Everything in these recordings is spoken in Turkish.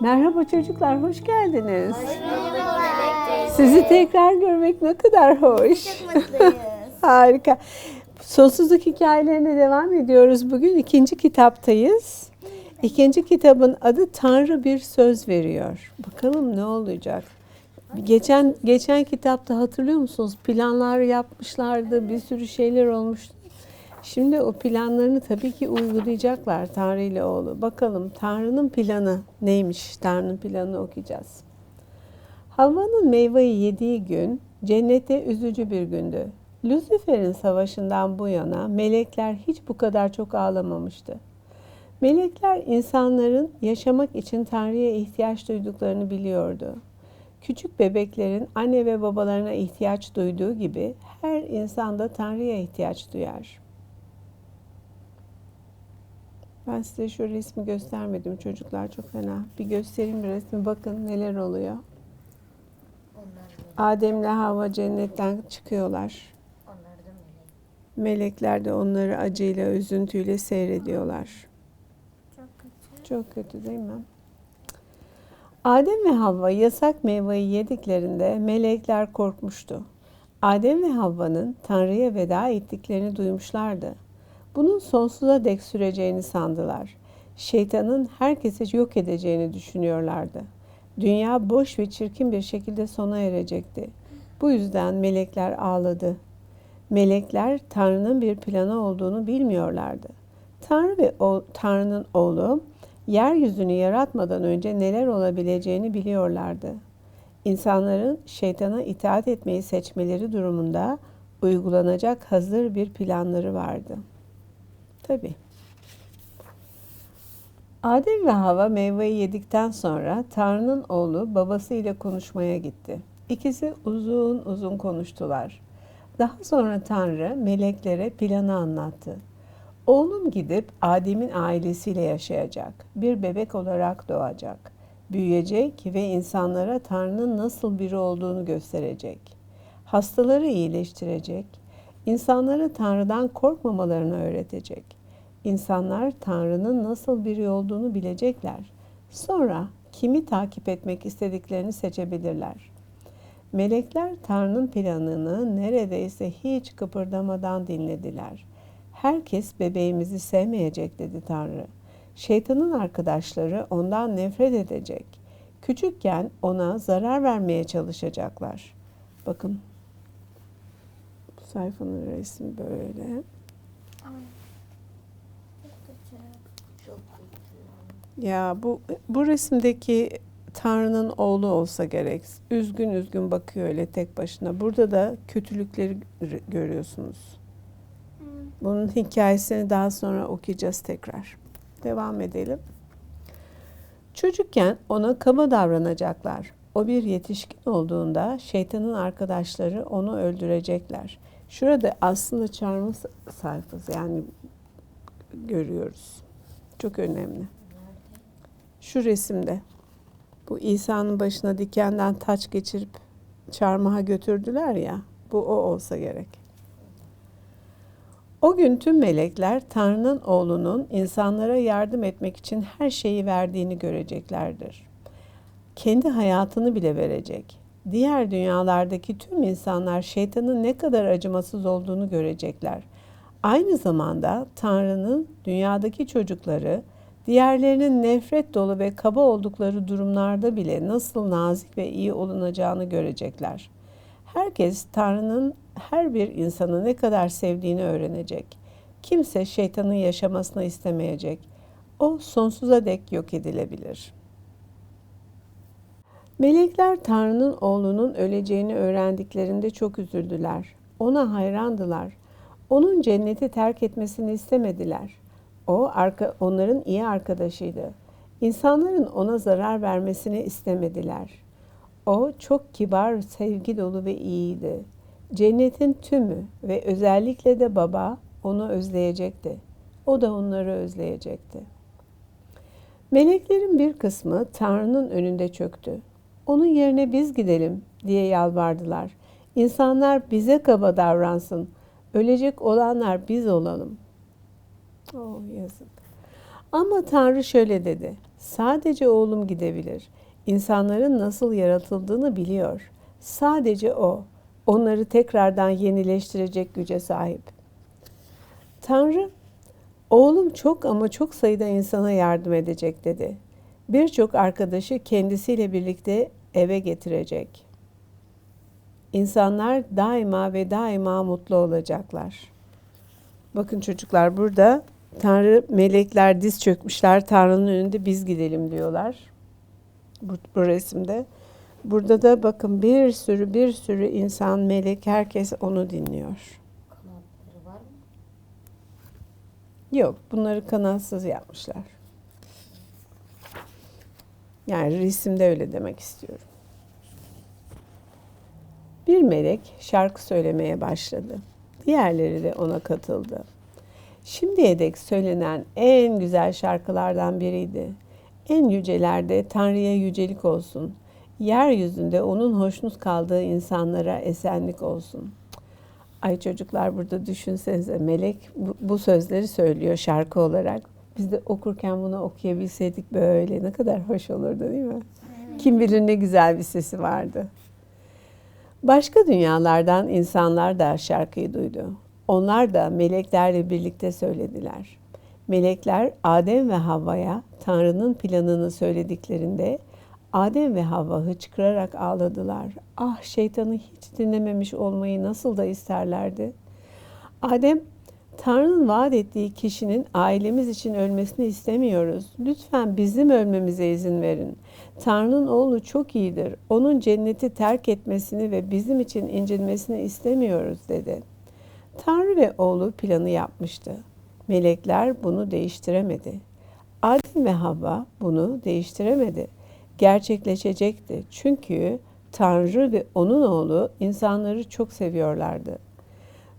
Merhaba çocuklar, hoş geldiniz. Sizi tekrar görmek ne kadar hoş. Çok mutluyuz. Harika. Sonsuzluk hikayelerine devam ediyoruz. Bugün ikinci kitaptayız. İkinci kitabın adı Tanrı bir söz veriyor. Bakalım ne olacak? Geçen geçen kitapta hatırlıyor musunuz? Planlar yapmışlardı, bir sürü şeyler olmuştu. Şimdi o planlarını tabii ki uygulayacaklar Tanrı ile oğlu. Bakalım Tanrı'nın planı neymiş? Tanrı'nın planını okuyacağız. Havva'nın meyveyi yediği gün cennette üzücü bir gündü. Lucifer'in savaşından bu yana melekler hiç bu kadar çok ağlamamıştı. Melekler insanların yaşamak için Tanrı'ya ihtiyaç duyduklarını biliyordu. Küçük bebeklerin anne ve babalarına ihtiyaç duyduğu gibi her insan da Tanrı'ya ihtiyaç duyar. Ben size şu resmi göstermedim çocuklar çok fena. Bir göstereyim bir resmi bakın neler oluyor. Adem'le Havva cennetten çıkıyorlar. Melekler de onları acıyla, üzüntüyle seyrediyorlar. Çok kötü. Çok kötü değil mi? Adem ve Havva yasak meyveyi yediklerinde melekler korkmuştu. Adem ve Havva'nın Tanrı'ya veda ettiklerini duymuşlardı. Bunun sonsuza dek süreceğini sandılar. Şeytanın herkesi yok edeceğini düşünüyorlardı. Dünya boş ve çirkin bir şekilde sona erecekti. Bu yüzden melekler ağladı. Melekler Tanrı'nın bir planı olduğunu bilmiyorlardı. Tanrı ve o, Tanrı'nın oğlu yeryüzünü yaratmadan önce neler olabileceğini biliyorlardı. İnsanların şeytana itaat etmeyi seçmeleri durumunda uygulanacak hazır bir planları vardı. Tabii. Adem ve Hava meyveyi yedikten sonra Tanrı'nın oğlu babasıyla konuşmaya gitti. İkisi uzun uzun konuştular. Daha sonra Tanrı meleklere planı anlattı. Oğlum gidip Adem'in ailesiyle yaşayacak. Bir bebek olarak doğacak. Büyüyecek ve insanlara Tanrı'nın nasıl biri olduğunu gösterecek. Hastaları iyileştirecek. İnsanlara Tanrı'dan korkmamalarını öğretecek. İnsanlar Tanrı'nın nasıl biri olduğunu bilecekler. Sonra kimi takip etmek istediklerini seçebilirler. Melekler Tanrı'nın planını neredeyse hiç kıpırdamadan dinlediler. Herkes bebeğimizi sevmeyecek dedi Tanrı. Şeytanın arkadaşları ondan nefret edecek. Küçükken ona zarar vermeye çalışacaklar. Bakın sayfanın resmi böyle. Ya bu bu resimdeki Tanrı'nın oğlu olsa gerek. Üzgün üzgün bakıyor öyle tek başına. Burada da kötülükleri gö- görüyorsunuz. Bunun hikayesini daha sonra okuyacağız tekrar. Devam edelim. Çocukken ona kaba davranacaklar. O bir yetişkin olduğunda şeytanın arkadaşları onu öldürecekler. Şurada aslında çarmıh sayfası yani görüyoruz. Çok önemli. Şu resimde. Bu İsa'nın başına dikenden taç geçirip çarmıha götürdüler ya. Bu o olsa gerek. O gün tüm melekler Tanrı'nın oğlunun insanlara yardım etmek için her şeyi verdiğini göreceklerdir. Kendi hayatını bile verecek. Diğer dünyalardaki tüm insanlar şeytanın ne kadar acımasız olduğunu görecekler. Aynı zamanda Tanrı'nın dünyadaki çocukları diğerlerinin nefret dolu ve kaba oldukları durumlarda bile nasıl nazik ve iyi olunacağını görecekler. Herkes Tanrı'nın her bir insanı ne kadar sevdiğini öğrenecek. Kimse şeytanın yaşamasını istemeyecek. O sonsuza dek yok edilebilir. Melekler Tanrı'nın oğlunun öleceğini öğrendiklerinde çok üzüldüler. Ona hayrandılar. Onun cenneti terk etmesini istemediler. O arka, onların iyi arkadaşıydı. İnsanların ona zarar vermesini istemediler. O çok kibar, sevgi dolu ve iyiydi. Cennetin tümü ve özellikle de baba onu özleyecekti. O da onları özleyecekti. Meleklerin bir kısmı Tanrı'nın önünde çöktü. Onun yerine biz gidelim diye yalvardılar. İnsanlar bize kaba davransın. Ölecek olanlar biz olalım. Oh yazık. Ama Tanrı şöyle dedi. Sadece oğlum gidebilir. İnsanların nasıl yaratıldığını biliyor. Sadece o. Onları tekrardan yenileştirecek güce sahip. Tanrı, oğlum çok ama çok sayıda insana yardım edecek dedi. Birçok arkadaşı kendisiyle birlikte eve getirecek. İnsanlar daima ve daima mutlu olacaklar. Bakın çocuklar burada Tanrı melekler diz çökmüşler Tanrı'nın önünde biz gidelim diyorlar. Bu, bu resimde. Burada da bakın bir sürü bir sürü insan, melek herkes onu dinliyor. Kanatları var mı? Yok, bunları kanatsız yapmışlar. Yani resimde öyle demek istiyorum. Bir melek şarkı söylemeye başladı. Diğerleri de ona katıldı. Şimdiye dek söylenen en güzel şarkılardan biriydi. En yücelerde Tanrı'ya yücelik olsun. Yeryüzünde onun hoşnut kaldığı insanlara esenlik olsun. Ay çocuklar burada düşünsenize melek bu, bu sözleri söylüyor şarkı olarak. Biz de okurken bunu okuyabilseydik böyle ne kadar hoş olurdu değil mi? Kim bilir ne güzel bir sesi vardı. Başka dünyalardan insanlar da şarkıyı duydu. Onlar da meleklerle birlikte söylediler. Melekler Adem ve Havva'ya Tanrı'nın planını söylediklerinde Adem ve Havva hıçkırarak ağladılar. Ah şeytanı hiç dinlememiş olmayı nasıl da isterlerdi. Adem, Tanrı'nın vaat ettiği kişinin ailemiz için ölmesini istemiyoruz. Lütfen bizim ölmemize izin verin. Tanrı'nın oğlu çok iyidir. Onun cenneti terk etmesini ve bizim için incinmesini istemiyoruz dedi. Tanrı ve oğlu planı yapmıştı. Melekler bunu değiştiremedi. Adem ve Havva bunu değiştiremedi. Gerçekleşecekti. Çünkü Tanrı ve onun oğlu insanları çok seviyorlardı.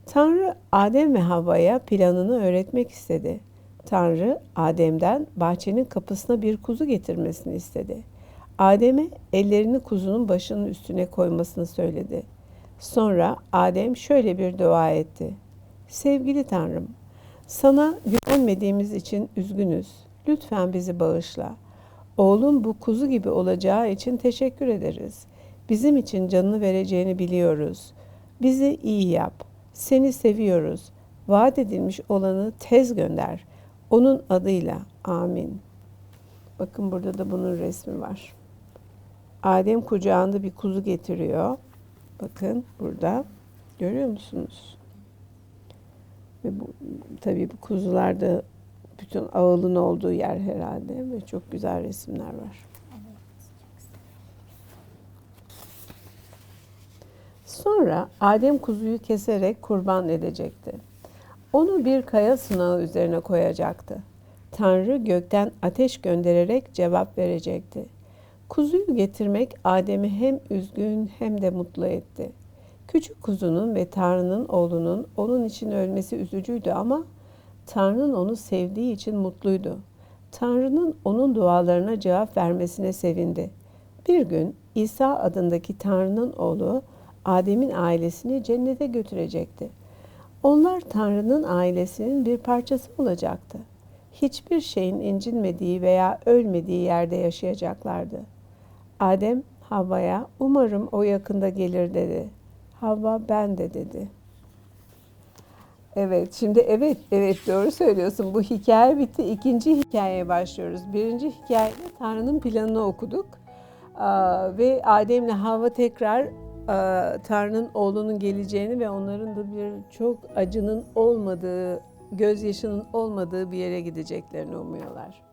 Tanrı Adem ve Havva'ya planını öğretmek istedi. Tanrı Adem'den bahçenin kapısına bir kuzu getirmesini istedi. Adem'e ellerini kuzunun başının üstüne koymasını söyledi. Sonra Adem şöyle bir dua etti. Sevgili Tanrım, sana güvenmediğimiz için üzgünüz. Lütfen bizi bağışla. Oğlum bu kuzu gibi olacağı için teşekkür ederiz. Bizim için canını vereceğini biliyoruz. Bizi iyi yap. Seni seviyoruz. Vaat edilmiş olanı tez gönder. Onun adıyla. Amin. Bakın burada da bunun resmi var. Adem kucağında bir kuzu getiriyor. Bakın burada. Görüyor musunuz? Ve bu, tabii bu kuzularda bütün ağılın olduğu yer herhalde ve çok güzel resimler var. Sonra Adem kuzuyu keserek kurban edecekti. Onu bir kaya sınağı üzerine koyacaktı. Tanrı gökten ateş göndererek cevap verecekti. Kuzuyu getirmek Adem'i hem üzgün hem de mutlu etti. Küçük kuzunun ve Tanrı'nın oğlunun onun için ölmesi üzücüydü ama Tanrı'nın onu sevdiği için mutluydu. Tanrı'nın onun dualarına cevap vermesine sevindi. Bir gün İsa adındaki Tanrı'nın oğlu Adem'in ailesini cennete götürecekti. Onlar Tanrı'nın ailesinin bir parçası olacaktı. Hiçbir şeyin incinmediği veya ölmediği yerde yaşayacaklardı. Adem Havva'ya umarım o yakında gelir dedi. Havva ben de dedi. Evet şimdi evet evet doğru söylüyorsun. Bu hikaye bitti. İkinci hikayeye başlıyoruz. Birinci hikayede Tanrı'nın planını okuduk. Ve Adem'le Havva tekrar Tanrı'nın oğlunun geleceğini ve onların da bir çok acının olmadığı, gözyaşının olmadığı bir yere gideceklerini umuyorlar.